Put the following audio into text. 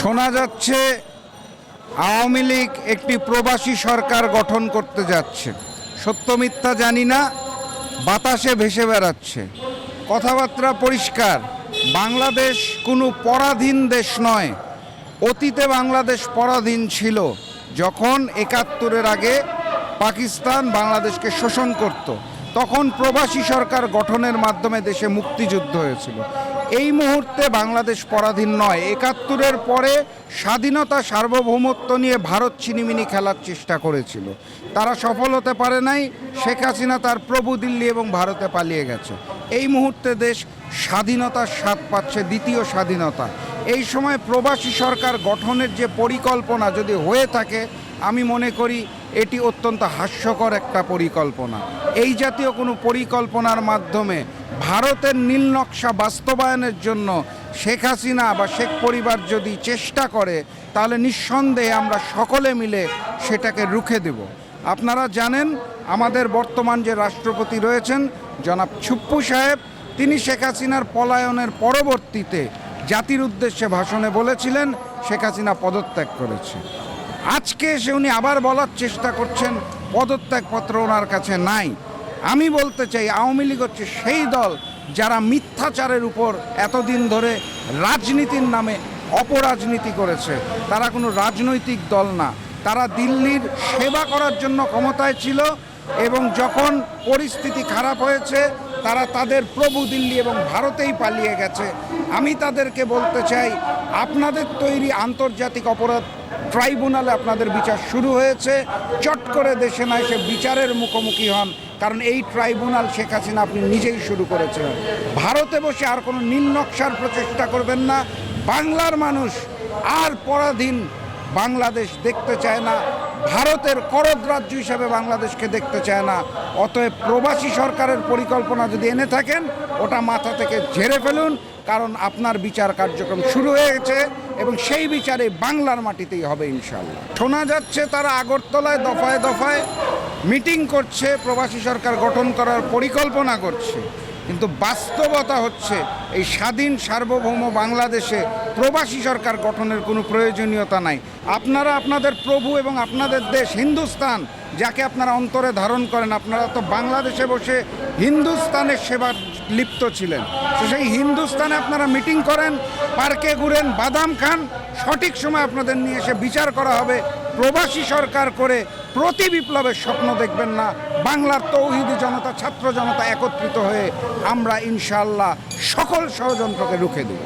শোনা যাচ্ছে, আওয়ামী লীগ একটি প্রবাসী সরকার গঠন করতে যাচ্ছে। সত্য মিথ্যা জানি না, বাতাসে ভেসে বেড়াচ্ছে। কথাবার্তা পরিষ্কার, বাংলাদেশ কোনো পরাধীন দেশ নয়। অতীতে বাংলাদেশ পরাধীন ছিল, যখন একাত্তরের আগে পাকিস্তান বাংলাদেশকে শোষণ করত। তখন প্রবাসী সরকার গঠনের মাধ্যমে দেশে মুক্তিযুদ্ধ হয়েছিল। এই মুহূর্তে বাংলাদেশ পরাধীন নয়। একাত্তরের পরে স্বাধীনতা সার্বভৌমত্ব নিয়ে ভারত ছিনিমিনি খেলার চেষ্টা করেছিল। তারা সফল হতে পারে নাই। শেখ হাসিনা তার প্রভু দিল্লি এবং ভারতে পালিয়ে গেছে। এই মুহূর্তে দেশ স্বাধীনতার স্বাদ পাচ্ছে, দ্বিতীয় স্বাধীনতা। এই সময় প্রবাসী সরকার গঠনের যে পরিকল্পনা যদি হয়ে থাকে, আমি মনে করি এটি অত্যন্ত হাস্যকর একটা পরিকল্পনা। এই জাতীয় কোনো পরিকল্পনার মাধ্যমে ভারতের নীল নকশা বাস্তবায়নের জন্য শেখ হাসিনা বা শেখ পরিবার যদি চেষ্টা করে, তাহলে নিঃসন্দেহে আমরা সকলে মিলে সেটাকে রুখে দেব। আপনারা জানেন, আমাদের বর্তমান যে রাষ্ট্রপতি রয়েছেন, জনাব ছুপ্পু সাহেব, তিনি শেখ হাসিনার পলায়নের পরবর্তীতে জাতির উদ্দেশ্যে ভাষণে বলেছিলেন, শেখ হাসিনা পদত্যাগ করেছে। আজকে এসে উনি আবার বলার চেষ্টা করছেন, পদত্যাগপত্র ওনার কাছে নাই। আমি বলতে চাই, আওয়ামী লীগ হচ্ছে সেই দল যারা মিথ্যাচারের উপর এতদিন ধরে রাজনীতির নামে অপরাজনীতি করেছে। তারা কোনো রাজনৈতিক দল না। তারা দিল্লির সেবা করার জন্য ক্ষমতায় ছিল এবং যখন পরিস্থিতি খারাপ হয়েছে, তারা তাদের প্রভু দিল্লি এবং ভারতেই পালিয়ে গেছে। আমি তাদেরকে বলতে চাই, আপনাদের তৈরি আন্তর্জাতিক অপরাধ ট্রাইব্যুনালে আপনাদের বিচার শুরু হয়েছে। চট করে দেশে না এসে বিচারের মুখোমুখি হন, কারণ এই ট্রাইব্যুনাল শেখ হাসিনা আপনি নিজেই শুরু করেছিলেন। ভারতে বসে আর কোনো নীল নকশার প্রচেষ্টা করবেন না। বাংলার মানুষ আর পরাধীন বাংলাদেশ দেখতে চায় না। ভারতের করদ রাজ্য হিসাবে বাংলাদেশকে দেখতে চায় না। অতএব প্রবাসী সরকারের পরিকল্পনা যদি এনে থাকেন, ওটা মাথা থেকে ঝেড়ে ফেলুন, কারণ আপনার বিচার কার্যক্রম শুরু হয়ে গেছে এবং সেই বিচারে বাংলার মাটিতেই হবে ইনশাল্লাহ শোনা যাচ্ছে তারা আগরতলায় দফায় দফায় মিটিং করছে, প্রবাসী সরকার গঠন করার পরিকল্পনা করছে। কিন্তু বাস্তবতা হচ্ছে এই স্বাধীন সার্বভৌম বাংলাদেশে প্রবাসী সরকার গঠনের কোনো প্রয়োজনীয়তা নাই। আপনারা আপনাদের প্রভু এবং আপনাদের দেশ হিন্দুস্তান, যাকে আপনারা অন্তরে ধারণ করেন, আপনারা তো বাংলাদেশে বসে হিন্দুস্তানের সেবা লিপ্ত ছিলেন। তো সেই হিন্দুস্তানে আপনারা মিটিং করেন, পার্কে ঘুরেন, বাদাম খান, সঠিক সময় আপনাদের নিয়ে এসে বিচার করা হবে, প্রবাসী সরকার করে প্রতি বিপ্লবের স্বপ্ন দেখবেন না। বাংলার তৌহিদি জনতা, ছাত্র জনতা একত্রিত হয়ে আমরা ইনশাল্লাহ সকল ষড়যন্ত্রকে রুখে দেব।